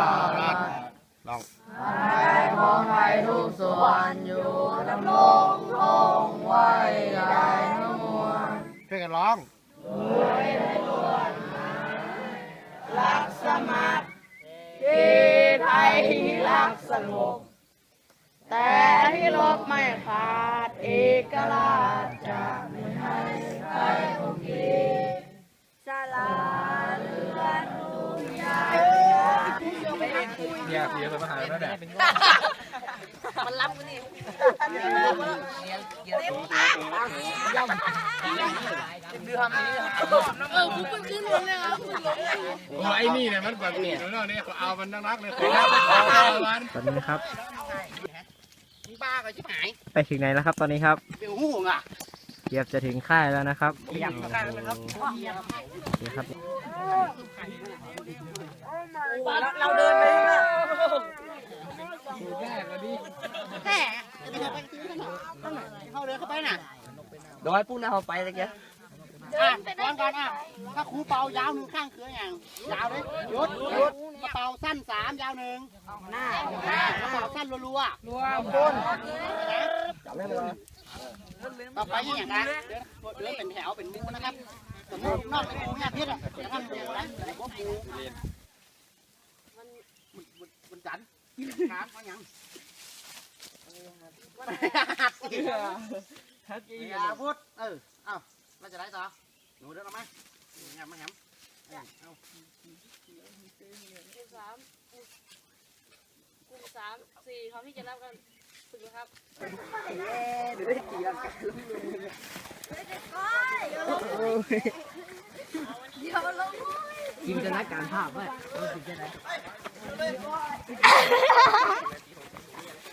ลองของไทยทุกส่วนอยู่ดำรงคงไว้ได้ทั้งมวลช่วยกันร้องรักสมัครที่ไทยที่รักสงบแต่ที่ลบไม่ขาดเอกราชจ ยเสียคนมาหาแล้วเนี่ยโอ้ไอ้นี่เนี่ยมันแบบนี้แล้วเนี่ยเอามันนักเลยขอเอามันตอนนี้ครับบ้าก็ชิบหาย ไปถึงไหนแล้วครับตอนนี้ครับเดี๋ยวหูอะเกือบจะถึงค่ายแล้วนะครับอยากกันเลยครับนี่ครับเราเดินไปเรื่อย แม่ก็ดี เขาเดินเข้าไปน่ะ โดยปุ้งนะเขาไปตะเกียอะฟังก่อนอะถ้าครูเป่ายาวหนึ่งข้างคืออย่างยาวเลยหยุดหยุดกระเป๋าสั้นสามยาวหนึ่งหน้ากระเป๋าสั้นรัวๆรัวบนต่อไปอย่างนั้นเดินเดินเป็นแถวเป็นมุ้งนะครับสมมตินอกเป็นมุ้งเนี่ยพิษอะจะทำเป็นอะไรพวกมูมันมันจันถามเขาอ ย่างอย่าพูดเออเอ้าเราจะได้ต่อหนูเดินออกมาอย่ามาแหมเอาสามกลุ่มสามสี่เขาที่จะรับกันฝึกนะครับจินตนาการภาพไว้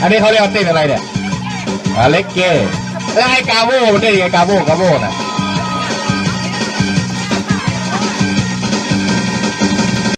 อันนี้เขาเรียกว่าเต้นอะไรเนี่ยอ่าเล็กเก้แล้วไอ้กาโบ่มันได้ยังไงกาโบ่กาโบ่น่ะ